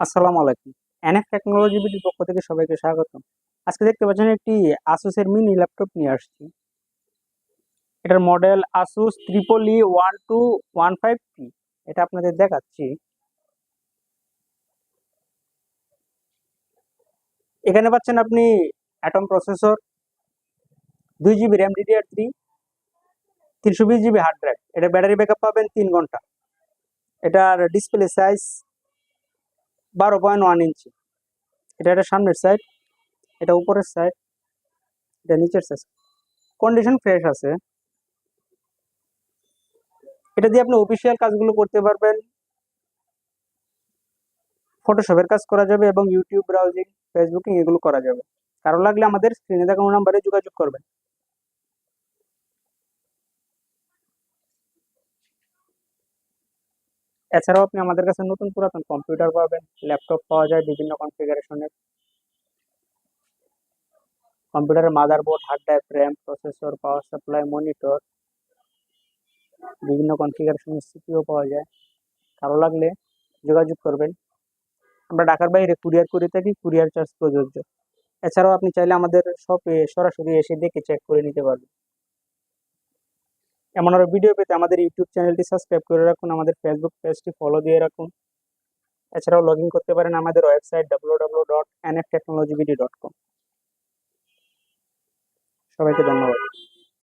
আসসালামু আলাইকুম। NF technology বিডির পক্ষ থেকে সবাইকে স্বাগত আজকে দেখতে পাচ্ছেন একটি আসুসের মিনি ল্যাপটপ নিয়ে আসছি। এটার model Asus ত্রিপলি one two one five P এটা আপনাদের দেখাচ্ছি। এখানে পাচ্ছেন আপনি অ্যাটম প্রসেসর দুই জিবি র্যাম ডিডিআর থ্রি তিনশো বিশ জিবি হার্ড ড্রাইভ এটা ব্যাটারি ব্যাকআপ পাবেন তিন ঘণ্টা। এটার ডিসপ্লে সাইজ বারো পয়েন্ট ওয়ান ইঞ্চি। এটা এটা সামনের সাইড এটা উপরের সাইড এটা নিচের সাইড কন্ডিশন ফ্রেশ আছে। এটা দিয়ে আপনি অফিসিয়াল কাজগুলো করতে পারবেন। ফটোশপের কাজ করা যাবে এবং ইউটিউব ব্রাউজিং ফেসবুকিং এগুলো করা যাবে। কারও লাগলে আমাদের স্ক্রিনে দেখানো নাম্বারে যোগাযোগ করবেন। এছাড়াও আপনি আমাদের কাছে নতুন পুরাতন কম্পিউটার পাবেন ল্যাপটপ পাওয়া যায় বিভিন্ন কনফিগারেশনের কম্পিউটারের motherboard hard drive RAM processor power supply monitor বিভিন্ন কনফিগারেশনের সিপিও পাওয়া যায়। কারও লাগলে যোগাযোগ করবেন। আমরা ঢাকার বাইরে কুরিয়ার করে থাকি কুরিয়ার চার্জ প্রযোজ্য। এছাড়াও আপনি চাইলে আমাদের শপে সরাসরি এসে দেখে চেক করে নিতে পারবেন। এমন আরও ভিডিও পেতে আমাদের ইউটিউব চ্যানেলটি সাবস্ক্রাইব করে রাখুন, আমাদের ফেসবুক পেজটি ফলো দিয়ে রাখুন। এছাড়াও লগ করতে পারেন আমাদের website W W dot N F technology dot com সবাইকে ধন্যবাদ।